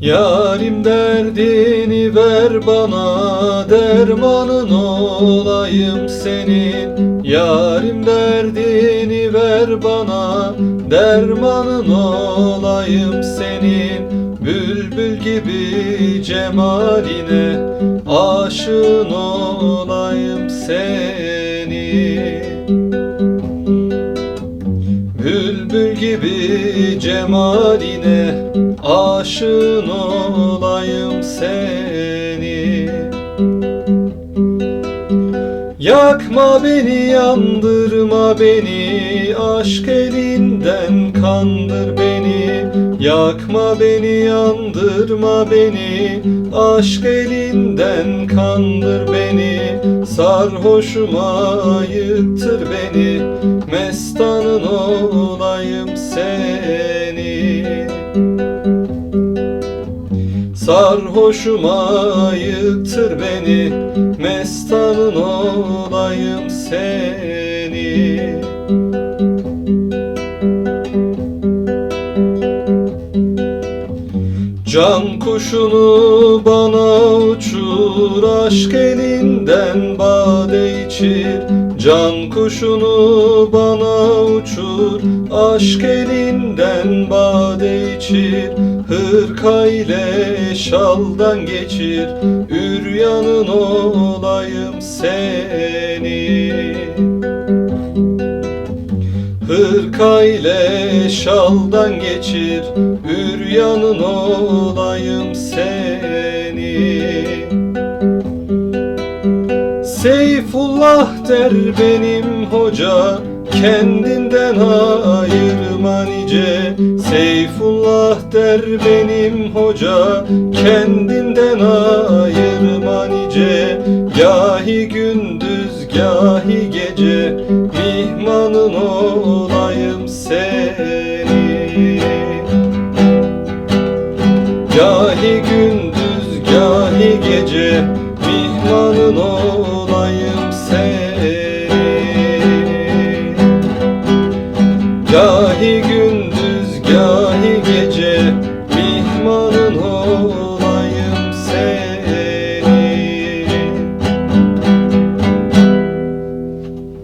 Yarim derdini ver bana dermanın olayım senin. Yarim derdini ver bana dermanın olayım senin. Bülbül gibi cemaline aşığın olayım senin. Gibi cemaline aşığın olayım seni. Yakma beni yandırma beni aşk elinden kandır beni. Yakma beni yandırma beni aşk elinden kandır beni. Sarhoşuma yıktır beni mestanın olayım Sarhoşuma yıktır beni Mestanın olayım seni. Can kuşunu bana uçur Aşk elinden bade içir. Can kuşunu bana uçur Aşk elinden bade içir Hırka ile şaldan geçir Üryanın olayım seni. Hırka ile şaldan geçir Üryanın olayım seni. Seyfullah der benim hoca Kendinden nice Seyfullah der benim hoca Kendinden ayırma nice. Gahi gündüz gahi gece Mihmanın olayım seni. Gahi gündüz gahi gece Mihmanın olayım gece.